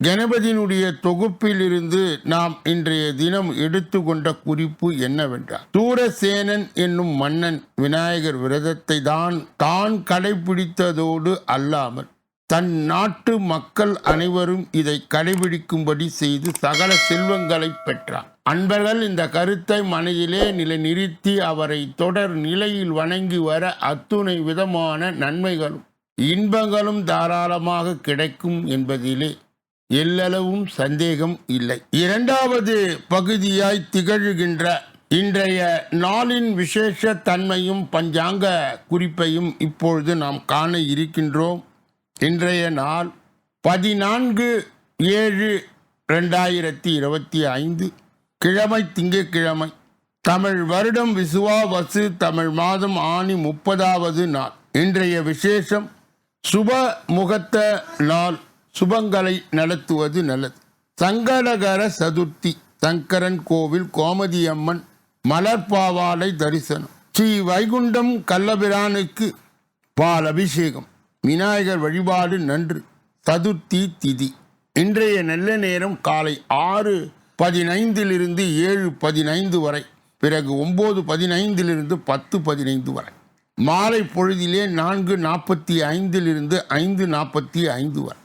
கணபதியினுடைய தொகுப்பிலிருந்து நாம் இன்றைய தினம் எடுத்துக்கொண்ட குறிப்பு என்னவென்றால் சூரசேனன் என்னும் மன்னன் விநாயகர் விரதத்தை தான் தான் கடைபிடித்ததோடு அல்லாமல் தன் நாட்டு மக்கள் அனைவரும் இதை கடைபிடிக்கும்படி செய்து சகல செல்வங்களை பெற்றார் அன்பர்கள் இந்த கருத்தை மனதிலே நிலைநிறுத்தி அவரை தொடர் நிலையில் வணங்கி வர அத்துணை விதமான நன்மைகளும் இன்பங்களும் தாராளமாக கிடைக்கும் என்பதிலே எல்லளவும் சந்தேகம் இல்லை. இரண்டாவது பகுதியாய் திகழ்கின்ற இன்றைய நாளின் விசேஷ தன்மையும் பஞ்சாங்க குறிப்பையும் இப்பொழுது நாம் காண இருக்கின்றோம். இன்றைய நாள் பதினான்கு ஏழு ரெண்டாயிரத்தி இருபத்தி ஐந்து. கிழமை திங்கட்கிழமை தமிழ் வருடம் விசுவாவசு தமிழ் மாதம் ஆணி முப்பதாவது நாள். இன்றைய விசேஷம் சுப முகத்த நாள். சுபங்களை நடத்துவது நல்லது. சங்கடகர சதுர்த்தி சங்கரன் கோவில் கோமதியம்மன் மலர்பாவாடை தரிசனம். ஸ்ரீ வைகுண்டம் கல்லபிரானுக்கு பால் அபிஷேகம் விநாயகர் வழிபாடு நன்று. சதுர்த்தி திதி. இன்றைய நல்ல நேரம் காலை ஆறு பதினைந்திலிருந்து ஏழு பதினைந்து வரை. பிறகு ஒம்பது பதினைந்திலிருந்து பத்து பதினைந்து வரை. மாலை பொழுதிலே நான்கு நாற்பத்தி ஐந்திலிருந்து ஐந்து நாற்பத்தி ஐந்து வரை.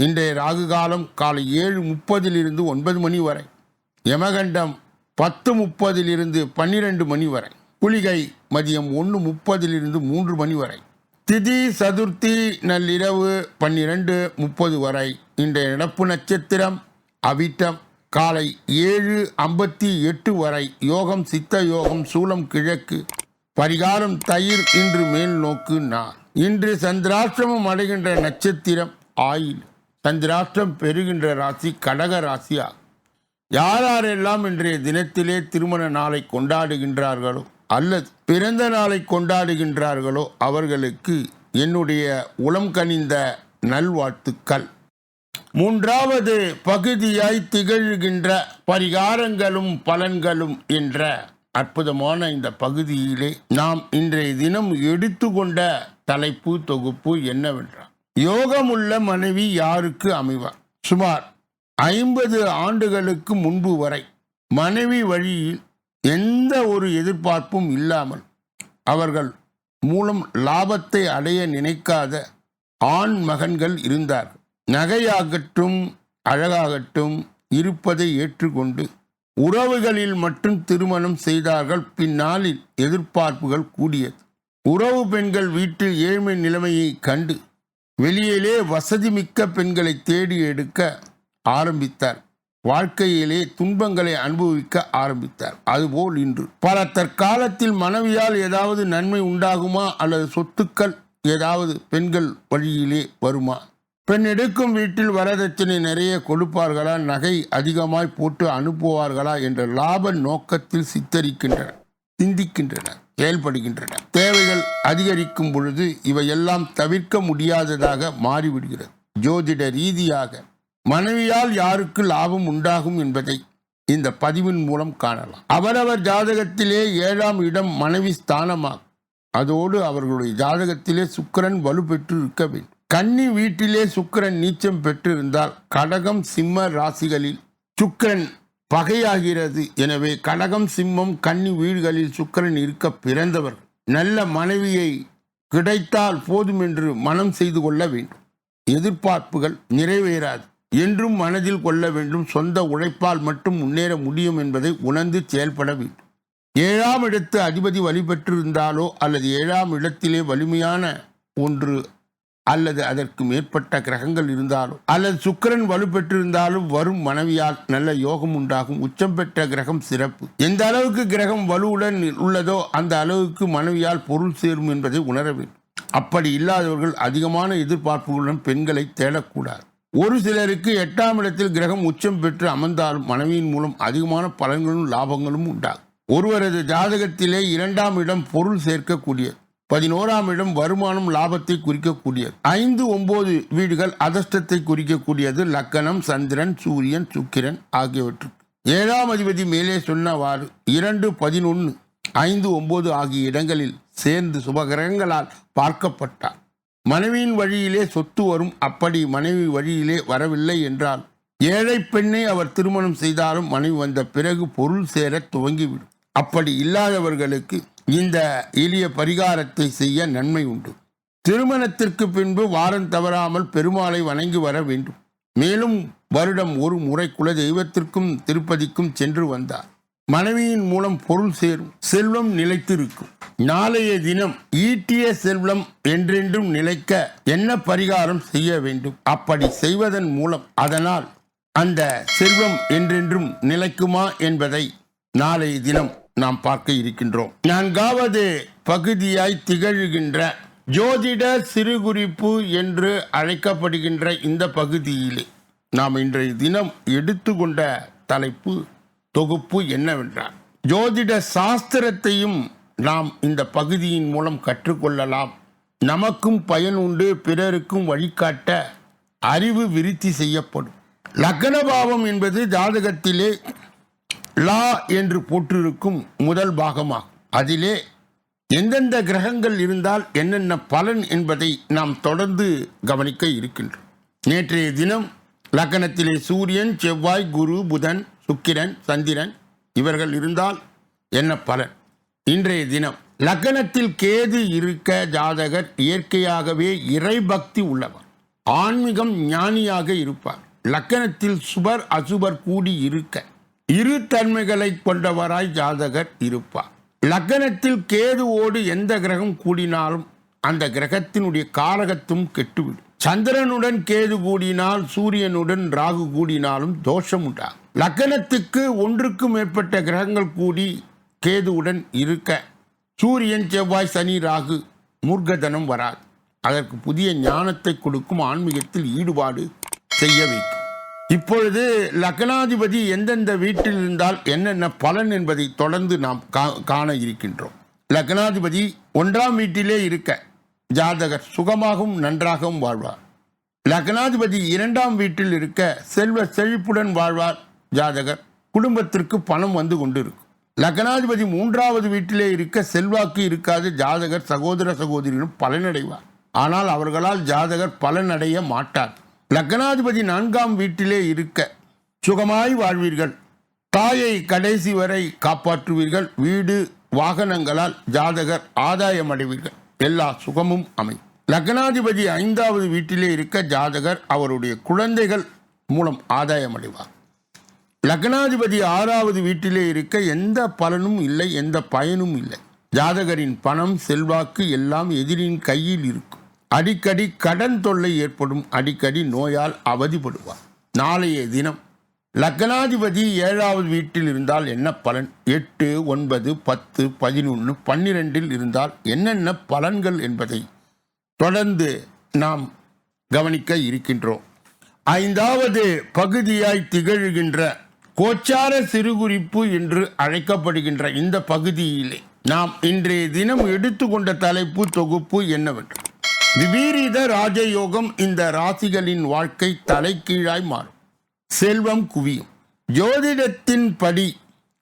இன்றைய ராகு காலம் காலை ஏழு முப்பதிலிருந்து ஒன்பது மணி வரை. யமகண்டம் பத்து முப்பதிலிருந்து பன்னிரெண்டு மணி வரை. குளிகை மதியம் ஒன்று முப்பதிலிருந்து மூன்று மணி வரை. திதி சதுர்த்தி நள்ளிரவு பன்னிரண்டு முப்பது வரை. இன்றைய நடப்பு நட்சத்திரம் அவிட்டம் காலை ஏழு ஐம்பத்தி எட்டு வரை. யோகம் சித்த யோகம் சூலம் கிழக்கு. பரிகாரம் தயிர் இன்று மேல் நோக்கு நான் இன்று சந்திராசிரமம் அடைகின்ற நட்சத்திரம் ஆயில். சந்திராஷ்டிரம் பெறுகின்ற ராசி கடக ராசியா? யாரெல்லாம் இன்றைய தினத்திலே திருமண நாளை கொண்டாடுகின்றார்களோ அல்லது பிறந்த நாளை கொண்டாடுகின்றார்களோ அவர்களுக்கு என்னுடைய உளம் கனிந்த நல்வாழ்த்துக்கள். மூன்றாவது பகுதியாய் திகழ்கின்ற பரிகாரங்களும் பலன்களும் என்ற அற்புதமான இந்த பகுதியிலே நாம் இன்றைய தினம் எடுத்துக்கொண்ட தலைப்பு தொகுப்பு என்னவென்றால் யோகமுள்ள மனைவி யாருக்கு அமைவார் சுமார் ஐம்பது ஆண்டுகளுக்கு முன்பு வரை மனைவி வழியில் எந்த ஒரு எதிர்பார்ப்பும் இல்லாமல் அவர்கள் மூலம் லாபத்தை அடைய நினைக்காத ஆண் மகன்கள் இருந்தார் நகையாகட்டும் அழகாகட்டும் இருப்பதை ஏற்றுக்கொண்டு உறவுகளில் மட்டும் திருமணம் செய்தார்கள். பின்னாளில் எதிர்பார்ப்புகள் கூடியது. உறவு பெண்கள் வீட்டில் ஏழ்மை நிலைமையை கண்டு வெளியிலே வசதிமிக்க பெண்களை தேடி எடுக்க ஆரம்பித்தார். வாழ்க்கையிலே துன்பங்களை அனுபவிக்க ஆரம்பித்தார். அதுபோல் இன்று. பல தற்காலத்தில் மனைவியால் ஏதாவது நன்மை உண்டாகுமா? அல்லது சொத்துக்கள் ஏதாவது பெண்கள் வழியிலே வருமா? பெண் எடுக்கும் வீட்டில் வரதட்சணை நிறைய கொடுப்பார்களா? நகை அதிகமாய் போட்டு அனுப்புவார்களா? என்ற லாப நோக்கத்தில் சித்தரிக்கின்றன சிந்திக்கின்றன செயல்படுகின்றன. தேவைகள் அதிகரிக்கும் பொழுது இவையெல்லாம் தவிர்க்க முடியாததாக மாறிவிடுகிறது. ஜோதிட ரீதியாக மனைவியால் யாருக்கு லாபம் உண்டாகும் என்பதை இந்த பதிவின் மூலம் காணலாம். அவரவர் ஜாதகத்திலே ஏழாம் இடம் மனைவி ஸ்தானமாகும். அதோடு அவர்களுடைய ஜாதகத்திலே சுக்கிரன் வலுப்பெற்று இருக்க வேண்டும். கன்னி வீட்டிலே சுக்கிரன் நீச்சம் பெற்றிருந்தால் கடகம் சிம்ம ராசிகளில் சுக்கிரன் பகையாகிறது. எனவே கடகம் சிம்மம் கன்னி வீடுகளில் சுக்கரன் இருக்க பிறந்தவர். நல்ல மனைவியை கிடைத்தால் போதும் என்று மனம் செய்து கொள்ள வேண்டும். எதிர்பார்ப்புகள் நிறைவேறாது. என்றும் மனதில் கொள்ள வேண்டும். சொந்த உழைப்பால் மட்டும் முன்னேற முடியும் என்பதை உணர்ந்து செயல்பட வேண்டும். ஏழாம் இடத்து அதிபதி வழிபெற்றிருந்தாலோ அல்லது ஏழாம் இடத்திலே வலிமையான ஒன்று அல்லது அதற்கு மேற்பட்ட கிரகங்கள் இருந்தாலும் அல்லது சுக்கிரன் வலுப்பெற்றிருந்தாலும் வரும் மனைவியால் நல்ல யோகம் உண்டாகும். உச்சம் பெற்ற கிரகம் சிறப்பு. எந்த அளவுக்கு கிரகம் வலுவுடன் உள்ளதோ அந்த அளவுக்கு மனைவியால் பொருள் சேரும் என்பதை உணர வேண்டும். அப்படி இல்லாதவர்கள் அதிகமான எதிர்பார்ப்புகளுடன் பெண்களை தேடக்கூடாது. ஒரு சிலருக்கு எட்டாம் இடத்தில் கிரகம் உச்சம் பெற்று அமர்ந்தாலும் மனைவியின் மூலம் அதிகமான பலன்களும் லாபங்களும் உண்டாகும். ஒருவரது ஜாதகத்திலே இரண்டாம் இடம் பொருள் சேர்க்கக்கூடியது. பதினோராம் இடம் வருமானம் லாபத்தை குறிக்கக்கூடியது. ஐந்து ஒன்பது வீடுகள் அதஷ்டத்தை குறிக்கக்கூடியது. லக்கணம் சந்திரன் சூரியன் சுக்கிரன் ஆகியவற்றுக்கு. ஏழாம் அதிபதி மேலே சொன்னவாறு இரண்டு பதினொன்று ஐந்து ஒன்பது ஆகிய இடங்களில் சேர்ந்து சுபகிரகங்களால் பார்க்கப்பட்டார். மனைவியின் வழியிலே சொத்து வரும். அப்படி மனைவி வழியிலே வரவில்லை என்றால் ஏழை பெண்ணை அவர் திருமணம் செய்தாலும் மனைவி வந்த பிறகு பொருள் சேர துவங்கிவிடும். அப்படி இல்லாதவர்களுக்கு இந்த எளிய பரிகாரத்தை செய்ய நன்மை உண்டு. திருமணத்திற்கு பின்பு வாரம் தவறாமல் பெருமாளை வணங்கி வர வேண்டும். மேலும் வருடம் ஒரு முறை குல தெய்வத்திற்கும் திருப்பதிக்கும் சென்று வந்தார். மனைவியின் மூலம் பொருள் சேரும் செல்வம் நிலைத்திருக்கும். நாளைய தினம் ஈட்டிய செல்வம் என்றென்றும் நிலைக்க என்ன பரிகாரம் செய்ய வேண்டும்? அப்படி செய்வதன் மூலம் அதனால் அந்த செல்வம் என்றென்றும் நிலைக்குமா என்பதை நாளைய தினம் நாம் பார்க்க இருக்கின்றோம். நான்காவது பகுதியாய் திகழ்கின்ற ஜோதிட சிறுகுறிப்பு என்று அழைக்கப்படுகின்ற இந்த பகுதியிலே நாம் இன்றைய தினம் எடுத்துக்கொண்ட தலைப்பு தொகுப்பு என்னவென்றால் ஜோதிட சாஸ்திரத்தையும் நாம் இந்த பகுதியின் மூலம் கற்றுக்கொள்ளலாம். நமக்கும் பயன் உண்டு பிறருக்கும் வழிகாட்ட அறிவு விருத்தி செய்யப்படும். லக்னபாவம் என்பது ஜாதகத்திலே லா என்று போட்டிருக்கும் முதல் பாகமாகும். அதிலே எந்தெந்த கிரகங்கள் இருந்தால் என்னென்ன பலன் என்பதை நாம் தொடர்ந்து கவனிக்க இருக்கின்றோம். நேற்றைய தினம் லக்கணத்திலே சூரியன் செவ்வாய் குரு புதன் சுக்கிரன் சந்திரன் இவர்கள் இருந்தால் என்ன பலன்? இன்றைய தினம் லக்கணத்தில் கேது இருக்க ஜாதகர் இயற்கையாகவே இறைபக்தி உள்ளவர். ஆன்மீகம் ஞானியாக இருப்பார். லக்கணத்தில் சுபர் அசுபர் கூடி இருக்க இரு தன்மைகளை கொண்டவராய் ஜாதகர் இருப்பார். லக்னத்தில் கேதுவோடு எந்த கிரகம் கூடினாலும் அந்த கிரகத்தினுடைய காரகத்தும் கெட்டுவிடும். சந்திரனுடன் கேது கூடினால் சூரியனுடன் ராகு கூடினாலும் தோஷம் உண்டாகும் லக்கணத்துக்கு ஒன்றுக்கு மேற்பட்ட கிரகங்கள் கூடி கேதுவுடன் இருக்க சூரியன் செவ்வாய் சனி ராகு மூர்க்கதனம் வராது. அதற்கு புதிய ஞானத்தை கொடுக்கும் ஆன்மீகத்தில் ஈடுபாடு செய்ய வைக்கும் இப்பொழுது லக்னாதிபதி எந்தெந்த வீட்டில் இருந்தால் என்னென்ன பலன் என்பதை தொடர்ந்து நாம் கா- காண இருக்கின்றோம். லக்னாதிபதி ஒன்றாம் வீட்டிலே இருக்க ஜாதகர் சுகமாகவும் நன்றாகவும் வாழ்வார். லக்னாதிபதி இரண்டாம் வீட்டில் இருக்க செல்வ செழிப்புடன் வாழ்வார் ஜாதகர். குடும்பத்திற்கு பணம் வந்து கொண்டிருக்கும். லக்னாதிபதி மூன்றாவது வீட்டிலே இருக்க செல்வாக்கு இருக்காது ஜாதகர் சகோதர சகோதரிகளும் பலனடைவார். ஆனால் அவர்களால் ஜாதகர் பலனடைய மாட்டார். லக்னாதிபதி நான்காம் வீட்டிலே இருக்க சுகமாய் வாழ்வீர்கள். தாயை கடைசி வரை காப்பாற்றுவீர்கள். வீடு வாகனங்களால் ஜாதகர் ஆதாயம் அடைவீர்கள் எல்லா சுகமும் அமை. லக்னாதிபதி ஐந்தாவது வீட்டிலே இருக்க ஜாதகர் அவருடைய குழந்தைகள் மூலம் ஆதாயம் அடைவார் லக்னாதிபதி ஆறாவது வீட்டிலே இருக்க எந்த பலனும் இல்லை எந்த பயனும் இல்லை. ஜாதகரின் பணம் செல்வாக்கு எல்லாம் எதிரின் கையில் இருக்கும். அடிக்கடி கடன் தொல்லை ஏற்படும் அடிக்கடி நோயால் அவதிப்படுவார். நாளைய தினம் லக்னாதிபதி ஏழாவது வீட்டில் இருந்தால் என்ன பலன்? எட்டு ஒன்பது பத்து பதினொன்று பன்னிரெண்டில் இருந்தால் என்னென்ன பலன்கள் என்பதை தொடர்ந்து நாம் கவனிக்க இருக்கின்றோம். ஐந்தாவது பகுதியாய் திகழ்கின்ற கோச்சார சிறுகுறிப்பு என்று அழைக்கப்படுகின்ற இந்த பகுதியிலே நாம் இன்றைய தினம் எடுத்துக்கொண்ட தலைப்பு தொகுப்பு என்னவென்று? விபீரித ராஜயோகம் இந்த ராசிகளின் வாழ்க்கை தலைக்கீழாய் மாறும். செல்வம் குவியும். ஜோதிடத்தின் படி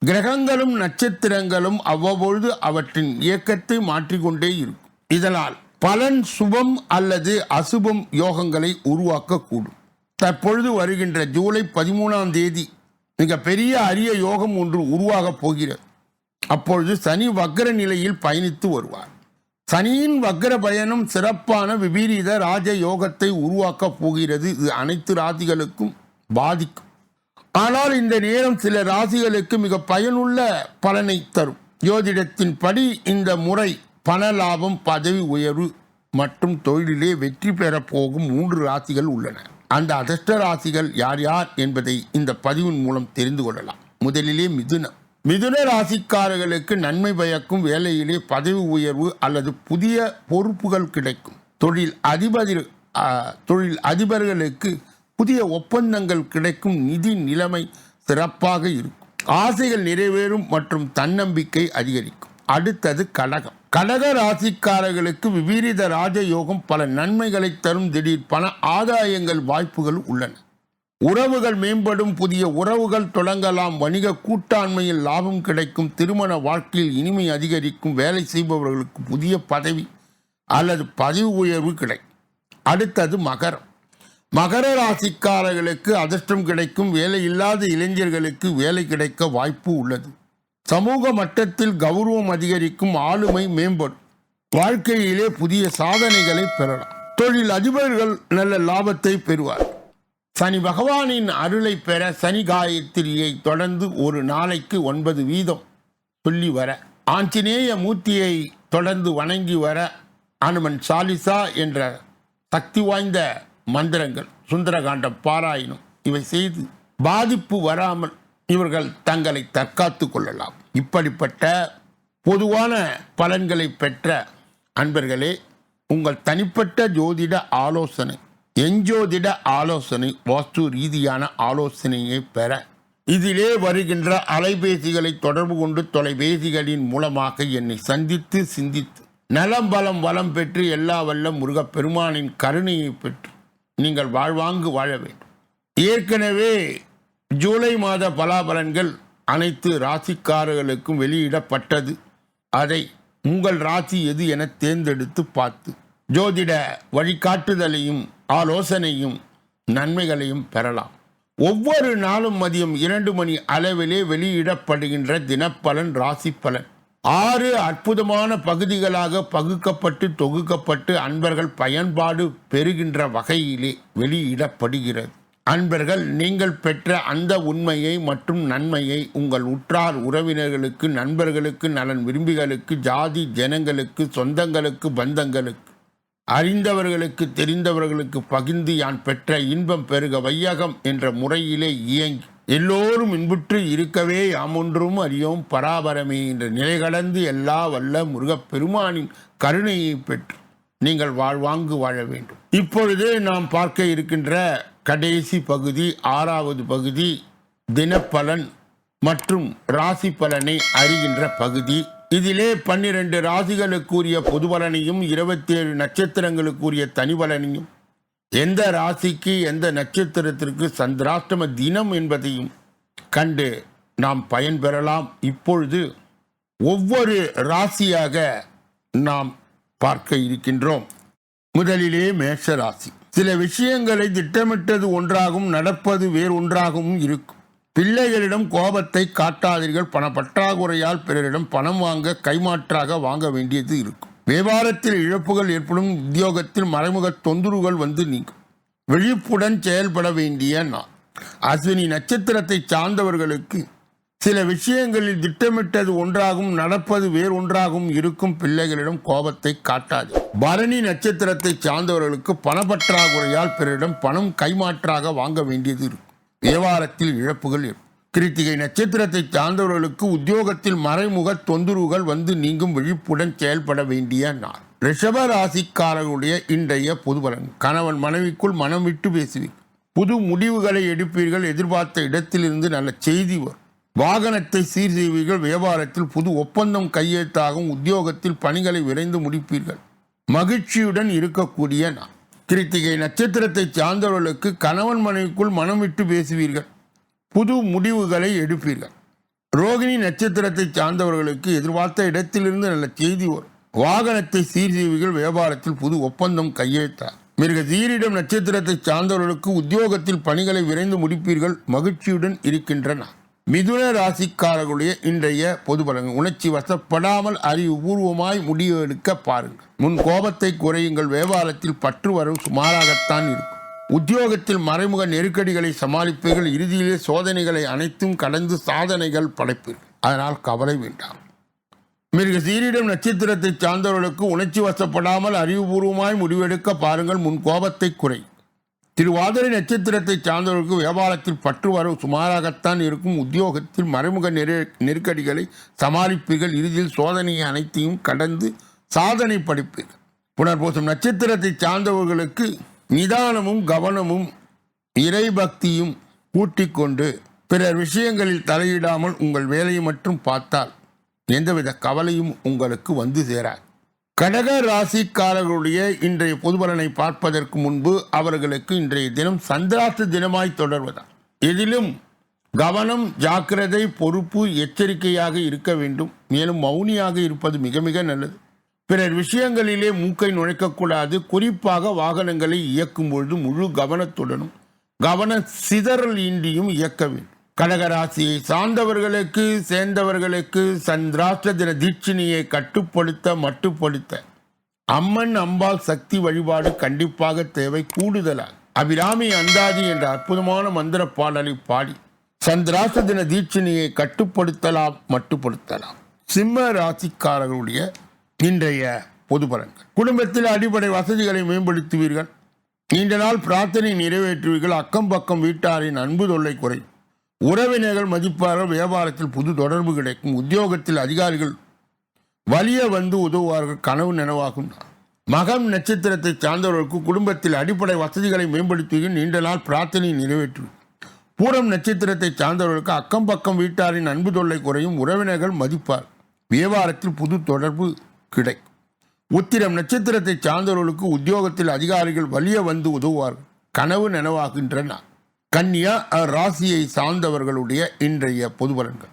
கிரகங்களும் நட்சத்திரங்களும் அவ்வப்பொழுது அவற்றின் இயக்கத்தை மாற்றிக்கொண்டே இருக்கும். இதனால் பலன் சுபம் அல்லது அசுபம் யோகங்களை உருவாக்கக்கூடும். தற்பொழுது வருகின்ற ஜூலை பதிமூணாம் தேதி மிக பெரிய அரிய யோகம் ஒன்று உருவாகப் போகிறது. அப்பொழுது சனி வக்ர நிலையில் பயணித்து வருவார். சனியின் வக்ர பயணம் சிறப்பான விபரீத ராஜ யோகத்தை உருவாக்கப் போகிறது. இது அனைத்து ராசிகளுக்கும் பாதிக்கும். ஆனால் இந்த நேரம் சில ராசிகளுக்கு மிக பயனுள்ள பலனை தரும். ஜோதிடத்தின் படி இந்த முறை பண லாபம் பதவி உயர்வு மற்றும் தொழிலிலே வெற்றி பெறப்போகும் மூன்று ராசிகள் உள்ளன. அந்த அதிர்ஷ்ட ராசிகள் யார் யார் என்பதை இந்த பதிவின் மூலம் தெரிந்து கொள்ளலாம். முதலிலே மிதுனம். மிதுன ராசிக்காரர்களுக்கு நன்மை பயக்கும் வேலையிலே பதவி உயர்வு அல்லது புதிய பொறுப்புகள் கிடைக்கும். தொழில் அதிபதி தொழில் அதிபர்களுக்கு புதிய ஒப்பந்தங்கள் கிடைக்கும். நிதி நிலைமை சிறப்பாக இருக்கும். ஆசைகள் நிறைவேறும் மற்றும் தன்னம்பிக்கை அதிகரிக்கும். அடுத்தது கடகம். கடக ராசிக்காரர்களுக்கு விபரீத ராஜயோகம் பல நன்மைகளை தரும். திடீர் பண ஆதாயங்கள் வாய்ப்புகள் உள்ளன. உறவுகள் மேம்படும் புதிய உறவுகள் தொடங்கலாம். வணிக கூட்டாண்மையில் லாபம் கிடைக்கும். திருமண வாழ்க்கையில் இனிமை அதிகரிக்கும். வேலை செய்பவர்களுக்கு புதிய பதவி அல்லது பதவி உயர்வு கிடைக்கும் அடுத்தது மகரம். மகர ராசிக்காரர்களுக்கு அதிர்ஷ்டம் கிடைக்கும். வேலை இல்லாத இளைஞர்களுக்கு வேலை கிடைக்க வாய்ப்பு உள்ளது. சமூக மட்டத்தில் கௌரவம் அதிகரிக்கும். ஆளுமை மேம்படும். வாழ்க்கையிலே புதிய சாதனைகளை பெறலாம். தொழில் அதிபர்கள் நல்ல லாபத்தை பெறுவார் சனி பகவானின் அருளை பெற சனி காயத்ரியை தொடர்ந்து ஒரு நாளைக்கு ஒன்பது வீதம் சொல்லி வர. ஆஞ்சநேய மூர்த்தியை தொடர்ந்து வணங்கி வர அனுமன் சாலிசா என்ற சக்தி வாய்ந்த மந்திரங்கள் சுந்தரகாண்டம் பாராயணம் இவை செய்து பாதிப்பு வராமல் இவர்கள் தங்களை தற்காத்து கொள்ளலாம். இப்படிப்பட்ட பொதுவான பலன்களை பெற்ற அன்பர்களே உங்கள் தனிப்பட்ட ஜோதிட ஆலோசனை எஞ்சோதிட ஆலோசனை வாஸ்து ரீதியான ஆலோசனையை பெற. இதிலே வருகின்ற அலைபேசிகளை தொடர்பு கொண்டு தொலைபேசிகளின் மூலமாக என்னை சந்தித்து சிந்தித்து நலம் பலம் வளம் பெற்று எல்லா வல்ல முருகப் பெருமானின் கருணையை பெற்று நீங்கள் வாழ்வாங்கு வாழ வேண்டும். ஏற்கனவே ஜூலை மாத பலாபலன்கள் அனைத்து ராசிக்காரர்களுக்கும் வெளியிடப்பட்டது. அதை உங்கள் ராசி எது என தேர்ந்தெடுத்து பார்த்து ஜோதிட வழிகாட்டுதலையும் ஆலோசனையும் நன்மைகளையும் பெறலாம். ஒவ்வொரு நாளும் மதியம் இரண்டு மணி அளவிலே வெளியிடப்படுகின்ற தினப்பலன் ராசி பலன் ஆறு அற்புதமான பகுதிகளாக பகுக்கப்பட்டு தொகுக்கப்பட்டு அன்பர்கள் பயன்பாடு பெறுகின்ற வகையிலே வெளியிடப்படுகிறது. அன்பர்கள் நீங்கள் பெற்ற அந்த உண்மையை மற்றும் நன்மையை உங்கள் உற்றார் உறவினர்களுக்கு நண்பர்களுக்கு நலன் விரும்பிகளுக்கு ஜாதி ஜனங்களுக்கு சொந்தங்களுக்கு பந்தங்களுக்கு அறிந்தவர்களுக்கு தெரிந்தவர்களுக்கு பகிர்ந்து யான் பெற்ற இன்பம் பெருக வையகம் என்ற முறையிலே இயங்கி எல்லோரும் இன்புற்று இருக்கவே யாமொன்றும் அறியோம் பராபரமே என்ற நிலை கலந்து எல்லா வல்ல முருகப்பெருமானின் கருணையை பெற்று நீங்கள் வாழ்வாங்கு வாழ வேண்டும். இப்பொழுது நாம் பார்க்க இருக்கின்ற கடைசி பகுதி ஆறாவது பகுதி தினப்பலன் மற்றும் ராசி பலனை அறிகின்ற பகுதி. இதிலே பன்னிரண்டு ராசிகளுக்குரிய பொது பலனையும் இருபத்தேழு நட்சத்திரங்களுக்குரிய தனி பலனையும் எந்த ராசிக்கு எந்த நட்சத்திரத்திற்கு சந்திராஷ்டம தினம் என்பதையும் கண்டு நாம் பயன்பெறலாம் இப்பொழுது ஒவ்வொரு ராசியாக நாம் பார்க்க இருக்கின்றோம். முதலிலே மேஷ ராசி சில விஷயங்களை திட்டமிட்டது ஒன்றாகவும் நடப்பது வேறு ஒன்றாகவும் இருக்கும். பிள்ளைகளிடம் கோபத்தை காட்டாதீர்கள். பண பற்றாக்குறையால் பிறரிடம் பணம் வாங்க கைமாற்றாக வாங்க வேண்டியது இருக்கும். வியாபாரத்தில் இழப்புகள் ஏற்படும். உத்தியோகத்தில் மறைமுக தொந்தரவுகள் வந்து நீங்கும். விழிப்புடன் செயல்பட வேண்டிய நான் அஸ்வினி நட்சத்திரத்தை சார்ந்தவர்களுக்கு சில விஷயங்களில் திட்டமிட்டது ஒன்றாகவும் நடப்பது வேறு ஒன்றாகவும் இருக்கும் பிள்ளைகளிடம் கோபத்தை காட்டாது. பரணி நட்சத்திரத்தை சார்ந்தவர்களுக்கு பணப்பற்றாக்குறையால் பிறரிடம் பணம் கைமாற்றாக வாங்க வேண்டியது இருக்கும். வியாபாரத்தில் இழப்புகள் கிருத்திகை நட்சத்திரத்தை சார்ந்தவர்களுக்கு உத்தியோகத்தில் மறைமுக தொந்தரவுகள் வந்து நீங்கும் விழிப்புடன் செயல்பட வேண்டிய நாள். ரிஷப ராசிக்காரர்களுடைய இன்றைய பொதுபலன் கணவன் மனைவிக்குள் மனம் விட்டு பேசுவீர்கள் புது முடிவுகளை எடுப்பீர்கள். எதிர்பார்த்த இடத்திலிருந்து நல்ல செய்தி வரும். வாகனத்தை சீர் செய்வீர்கள். வியாபாரத்தில் புது ஒப்பந்தம் கையெழுத்தாகும் உத்தியோகத்தில் பணிகளை விரைந்து முடிப்பீர்கள். மகிழ்ச்சியுடன் இருக்கக்கூடிய நாள். கிருத்திகை நட்சத்திரத்தை சார்ந்தவர்களுக்கு கணவன் மனைவிக்குள் மனம் விட்டு பேசுவீர்கள். புது முடிவுகளை எடுப்பீர்கள். ரோகிணி நட்சத்திரத்தை சார்ந்தவர்களுக்கு எதிர்பார்த்த இடத்திலிருந்து நல்ல செய்தி வரும். வாகனத்தை சீர் செய்வீர்கள் வியாபாரத்தில் புது ஒப்பந்தம் கையெழுத்தார் மிருக தீரிடம் நட்சத்திரத்தை சார்ந்தவர்களுக்கு உத்தியோகத்தில் பணிகளை விரைந்து முடிப்பீர்கள். மகிழ்ச்சியுடன் இருக்கின்றன. மிதுன ராசிக்காரர்களுடைய இன்றைய பொது பலன்கள். உணர்ச்சி வசப்படாமல் அறிவுபூர்வமாய் முடிவு எடுக்க பாருங்கள். முன் கோபத்தை குறையுங்கள். வியாபாரத்தில் பற்று வரவு சுமாராகத்தான் இருக்கும். உத்தியோகத்தில் மறைமுக நெருக்கடிகளை சமாளிப்பீர்கள். இறுதியிலே சோதனைகளை அனைத்தும் கடந்து சாதனைகள் படைப்பீர்கள். அதனால் கவலை வேண்டாம். மிருக சீரிடம் நட்சத்திரத்தை சார்ந்தவர்களுக்கு உணர்ச்சி வசப்படாமல் அறிவுபூர்வமாய் முடிவெடுக்க பாருங்கள். முன் கோபத்தை குறை. திருவாதிரை நட்சத்திரத்தை சார்ந்தவர்களுக்கு வியாபாரத்தில் பற்று வரவு சுமாராகத்தான் இருக்கும். உத்தியோகத்தில் மறைமுக நெரு நெருக்கடிகளை சமாளிப்பீர்கள். இறுதியில் சோதனையை அனைத்தையும் கடந்து சாதனை படிப்பீர்கள் புனர்பூசம். நட்சத்திரத்தை சார்ந்தவர்களுக்கு நிதானமும் கவனமும் இறைபக்தியும் கூட்டிக் கொண்டு பிறர் விஷயங்களில் தலையிடாமல் உங்கள் வேலையை மட்டும் பார்த்தால் எந்தவித கவலையும் உங்களுக்கு வந்து சேராது. கடக ராசிக்காரர்களுடைய இன்றைய பொதுபலனை பார்ப்பதற்கு முன்பு அவர்களுக்கு இன்றைய தினம் சந்திராஷ்ட தினமாய் தொடர்வதா இதிலும் கவனம் ஜாக்கிரதை பொறுப்பு எச்சரிக்கையாக இருக்க வேண்டும். மேலும் மௌனியாக இருப்பது மிக மிக நல்லது. பிறர் விஷயங்களிலே மூக்கை நுழைக்கக்கூடாது. குறிப்பாக வாகனங்களை இயக்கும் பொழுது முழு கவனத்துடனும் கவன சிதறல் இன்றியும் இயக்க வேண்டும். கடகராசியை சார்ந்தவர்களுக்கு சேர்ந்தவர்களுக்கு சந்திராஷ்ட தின தீட்சிணியை கட்டுப்படுத்த மட்டுப்படுத்த. அம்மன் அம்பாள் சக்தி வழிபாடு கண்டிப்பாக தேவை கூடுதலாக அபிராமி அந்தாதி என்ற அற்புதமான மந்திர பாடலை பாடி சந்திராஷ்ட தின தீட்சிணியை கட்டுப்படுத்தலாம் மட்டுப்படுத்தலாம். சிம்ம ராசிக்காரர்களுடைய இன்றைய பொது பலன்கள். குடும்பத்தில் அடிப்படை வசதிகளை மேம்படுத்துவீர்கள். நீண்ட நாள் பிரார்த்தனை நிறைவேற்றுவீர்கள். அக்கம் பக்கம் வீட்டாரின் அன்பு தொல்லை குறையும். உறவினர்கள் மதிப்பார்கள் வியாபாரத்தில் புது தொடர்பு கிடைக்கும். உத்தியோகத்தில் அதிகாரிகள் வலிய வந்து உதவுவார்கள். கனவு நினைவாகும். மகம் நட்சத்திரத்தை சார்ந்தவர்களுக்கு குடும்பத்தில் அடிப்படை வசதிகளை மேம்படுத்தியும் நீண்ட நாள் பிரார்த்தனை நிறைவேற்றும். பூரம் நட்சத்திரத்தை சார்ந்தவர்களுக்கு அக்கம் பக்கம் வீட்டாரின் அன்பு தொல்லை குறையும். உறவினர்கள் மதிப்பார். வியாபாரத்தில் புது தொடர்பு கிடைக்கும். உத்திரம் நட்சத்திரத்தை சார்ந்தவர்களுக்கு உத்தியோகத்தில் அதிகாரிகள் வலிய வந்து உதவுவார்கள். கனவு நனவாகின்றன. கன்னியா ராசியை சார்ந்தவர்களுடைய இன்றைய பொது பலன்கள்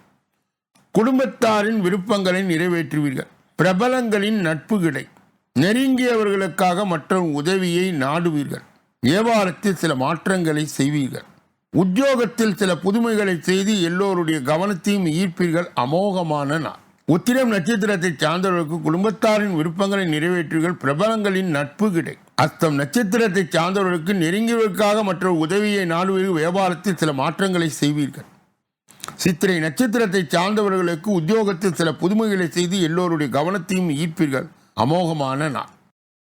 குடும்பத்தாரின் விருப்பங்களை நிறைவேற்றுவீர்கள். பிரபலங்களின் நட்பு கிடை நெருங்கியவர்களுக்காக மற்ற உதவியை நாடுவீர்கள். வியாபாரத்தில் சில மாற்றங்களை செய்வீர்கள். உத்தியோகத்தில் சில புதுமைகளை செய்து எல்லோருடைய கவனத்தையும் ஈர்ப்பீர்கள். அமோகமான நாள். உத்திரம் நட்சத்திரத்தை சார்ந்தவர்களுக்கு குடும்பத்தாரின் விருப்பங்களை நிறைவேற்றுவீர்கள். பிரபலங்களின் நட்பு கிடை அஸ்தம் நட்சத்திரத்தை சார்ந்தவர்களுக்கு நெருங்கியவர்களுக்காக மற்ற உதவியை நாடுவீர்கள் வியாபாரத்தில் சில மாற்றங்களை செய்வீர்கள். சித்திரை நட்சத்திரத்தை சார்ந்தவர்களுக்கு உத்தியோகத்தில் சில புதுமைகளை செய்து எல்லோருடைய கவனத்தையும் ஈர்ப்பீர்கள். அமோகமான நாள்.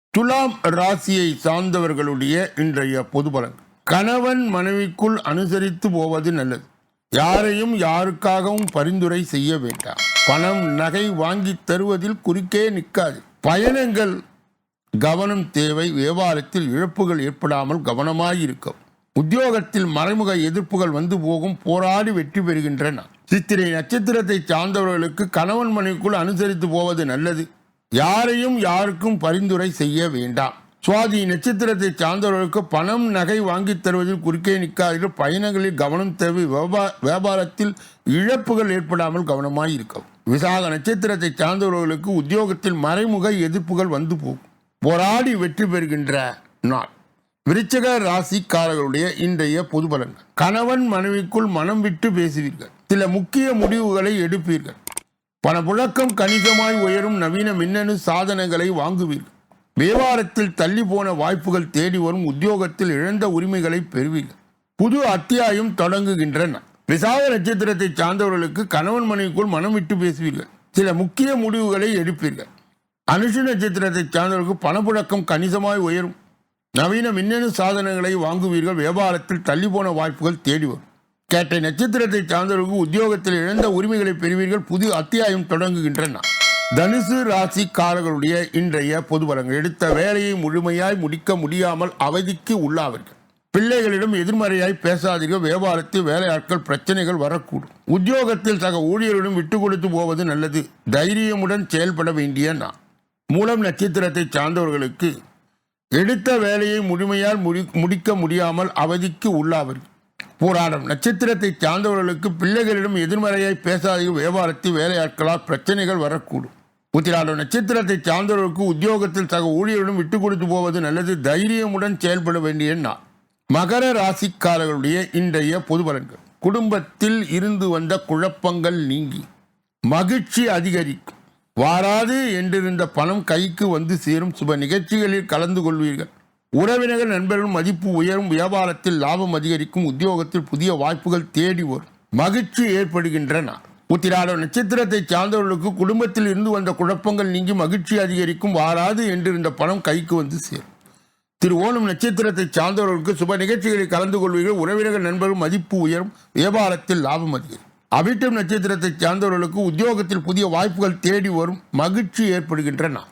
துலாம் ராசியை சார்ந்தவர்களுடைய இன்றைய பொது பலன். கணவன் மனைவிக்குள் அனுசரித்து போவது நல்லது. யாரையும் யாருக்காகவும் பரிந்துரை செய்ய வேண்டாம். பணம் நகை வாங்கி தருவதில் குறுக்கே நிற்காது. பயணங்கள் கவனம் தேவை வியாபாரத்தில் இழப்புகள் ஏற்படாமல் கவனமாக இருக்கும் உத்தியோகத்தில் மறைமுக எதிர்ப்புகள் வந்து போகும் போராடி வெற்றி பெறுகின்றன. சித்திரை நட்சத்திரத்தை சார்ந்தவர்களுக்கு கணவன் மனைவிக்குள் அனுசரித்து போவது நல்லது. யாரையும் யாருக்கும் பரிந்துரை செய்ய வேண்டாம். சுவாதி நட்சத்திரத்தை சார்ந்தவர்களுக்கு பணம் நகை வாங்கி தருவதில் குறுக்கே நிற்காதீர்கள். பயணங்களில் கவனம் தேவை வியாபா- வியாபாரத்தில் இழப்புகள் ஏற்படாமல் கவனமாக இருக்கும் விசாக நட்சத்திரத்தை சார்ந்தவர்களுக்கு உத்தியோகத்தில் மறைமுக எதிர்ப்புகள் வந்து போகும். போராடி வெற்றி பெறுகின்ற நாள். விருச்சக ராசிக்காரர்களுடைய இன்றைய பொது பலன் கணவன் மனைவிக்குள் மனம் விட்டு பேசுவீர்கள். சில முக்கிய முடிவுகளை எடுப்பீர்கள். பணப்புழக்கம் கணிசமாய் உயரும் நவீன மின்னணு சாதனங்களை வாங்குவீர்கள். வியாபாரத்தில் தள்ளி போன வாய்ப்புகள் தேடி வரும் உத்தியோகத்தில் இழந்த உரிமைகளை பெறுவீர்கள். புது அத்தியாயம் தொடங்குகின்றன. விசாக நட்சத்திரத்தை சார்ந்தவர்களுக்கு கணவன் மனைவிக்குள் மனம் விட்டு பேசுவீர்கள். சில முக்கிய முடிவுகளை எடுப்பீர்கள். அனுஷ நட்சத்திரத்தை சார்ந்தவர்களுக்கு பணப்புழக்கம் கணிசமாய் உயரும். நவீன மின்னணு சாதனங்களை வாங்குவீர்கள் வியாபாரத்தில் தள்ளி போன வாய்ப்புகள் தேடி வரும். கேட்டை நட்சத்திரத்தை சார்ந்தவர்களுக்கு உத்தியோகத்தில் இழந்த உரிமைகளை பெறுவீர்கள் புது அத்தியாயம் தொடங்குகின்றன. தனுசு ராசிக்காரர்களுடைய இன்றைய பொது பலன்கள் எடுத்த வேலையை முழுமையாய் முடிக்க முடியாமல் அவதிக்கு உள்ளாவீர்கள். பிள்ளைகளிடம் எதிர்மறையாய் பேசாதீர்கள் வியாபாரத்தில் வேலையாட்கள் பிரச்சனைகள் வரக்கூடும். உத்தியோகத்தில் சக ஊழியரிடம் விட்டு கொடுத்து போவது நல்லது தைரியமுடன் செயல்பட வேண்டிய நான் மூலம் நட்சத்திரத்தை சார்ந்தவர்களுக்கு எடுத்த வேலையை முழுமையால் முடி முடிக்க முடியாமல் அவதிக்கு உள்ளாவர். போராடும் நட்சத்திரத்தை சார்ந்தவர்களுக்கு பிள்ளைகளிடம் எதிர்மறையாய் பேசாதீர்கள் வியாபாரத்தில் வேலையாட்களால் பிரச்சனைகள் வரக்கூடும். உத்திராடம் நட்சத்திரத்தை சார்ந்தவர்களுக்கு உத்தியோகத்தில் சக ஊழியரிடம் விட்டு கொடுத்து போவது நல்லது தைரியமுடன் செயல்பட வேண்டிய நாள். மகர ராசிக்காரர்களுடைய இன்றைய பொது பலன்கள். குடும்பத்தில் இருந்து வந்த குழப்பங்கள் நீங்கி மகிழ்ச்சி அதிகரிக்கும். வாராது என்றிருந்த பணம் கைக்கு வந்து சேரும் சுப நிகழ்ச்சிகளில் கலந்து கொள்வீர்கள். உறவினர்கள் நண்பர்கள் மதிப்பு உயரும் வியாபாரத்தில் லாபம் அதிகரிக்கும் உத்தியோகத்தில் புதிய வாய்ப்புகள் தேடி வரும். மகிழ்ச்சி ஏற்படுகின்றன. உத்திராட நட்சத்திரத்தை சார்ந்தவர்களுக்கு குடும்பத்தில் இருந்து வந்த குழப்பங்கள் நீங்கி மகிழ்ச்சி அதிகரிக்கும் வாராது என்றிருந்த பணம் கைக்கு வந்து சேரும். திரு ஓணம் நட்சத்திரத்தை சார்ந்தவர்களுக்கு சுப நிகழ்ச்சிகளில் கலந்து கொள்வீர்கள். உறவினர்கள் நண்பர்கள் மதிப்பு உயரும். வியாபாரத்தில் லாபம் அதிகரிக்கும். அவிட்டம் நட்சத்திரத்தை சார்ந்தவர்களுக்கு உத்தியோகத்தில் புதிய வாய்ப்புகள் தேடி வரும் மகிழ்ச்சி ஏற்படுகின்றன.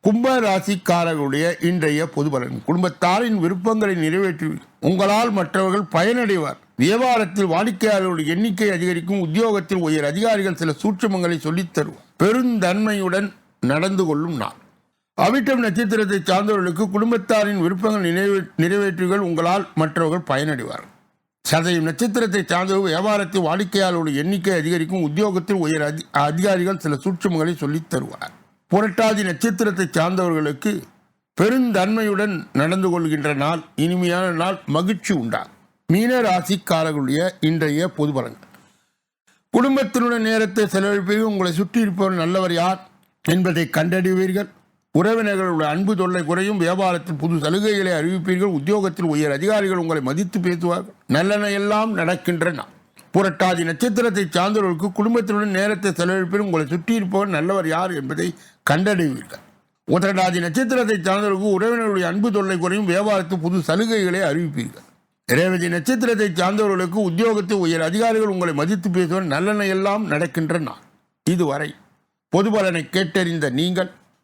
கும்ப ராசிக்காரர்களுடைய இன்றைய பொது பலன். குடும்பத்தாரின் விருப்பங்களை நிறைவேற்றி உங்களால் மற்றவர்கள் பயனடைவார். வியாபாரத்தில் வாடிக்கையாளர்களுடைய எண்ணிக்கை அதிகரிக்கும். உத்தியோகத்தில் உயர் அதிகாரிகள் சில சூட்சமங்களை சொல்லித்தரும். பெருந்தன்மையுடன் நடந்து கொள்ளும் நாள். அவிட்டம் நட்சத்திரத்தை சார்ந்தவர்களுக்கு குடும்பத்தாரின் விருப்பங்கள் நிறைவே நிறைவேற்றுகள் உங்களால் மற்றவர்கள் பயனடைவார் சதயம் நட்சத்திரத்தை சார்ந்தவர்கள் வியாபாரத்தில் வாடிக்கையாளர்களுடைய எண்ணிக்கை அதிகரிக்கும் உத்தியோகத்தில் உயர் அதி அதிகாரிகள் சில சூட்சமங்களை சொல்லித் தருவார். புரட்டாதி நட்சத்திரத்தை சார்ந்தவர்களுக்கு பெருந்தன்மையுடன் நடந்து கொள்கின்ற நாள் இனிமையான நாள் மகிழ்ச்சி உண்டாகும். மீன ராசிக்காரர்களுடைய இன்றைய பொது பலன்கள். குடும்பத்தினுடன் நேரத்தை செலவழிப்பீர்கள் உங்களை சுற்றி இருப்பவர் நல்லவர் யார் என்பதை கண்டறிவீர்கள். உறவினர்களுடைய அன்பு தொல்லை குறையும் வியாபாரத்தில் புது சலுகைகளை அறிவிப்பீர்கள் உத்தியோகத்தில் உயர் அதிகாரிகள் உங்களை மதித்து பேசுவார்கள். நல்லன எல்லாம் நடக்கின்றன. புரட்டாதி நட்சத்திரத்தை சார்ந்தவர்களுக்கு குடும்பத்தினுடன் நேரத்தை செலவழிப்பில் உங்களை சுற்றி இருப்பவர் நல்லவர் யார் என்பதை கண்டடைவீர்கள் உதரடாதி நட்சத்திரத்தை சார்ந்தவர்களுக்கு உறவினர்களுடைய அன்பு தொல்லை குறையும் வியாபாரத்தில் புது சலுகைகளை அறிவிப்பீர்கள். ரேவதி நட்சத்திரத்தை சார்ந்தவர்களுக்கு உத்தியோகத்தை உயர் அதிகாரிகள் உங்களை மதித்து பேசுவர் நல்லன எல்லாம் நடக்கின்றன. இதுவரை பொது பலனை கேட்டறிந்த நீங்கள்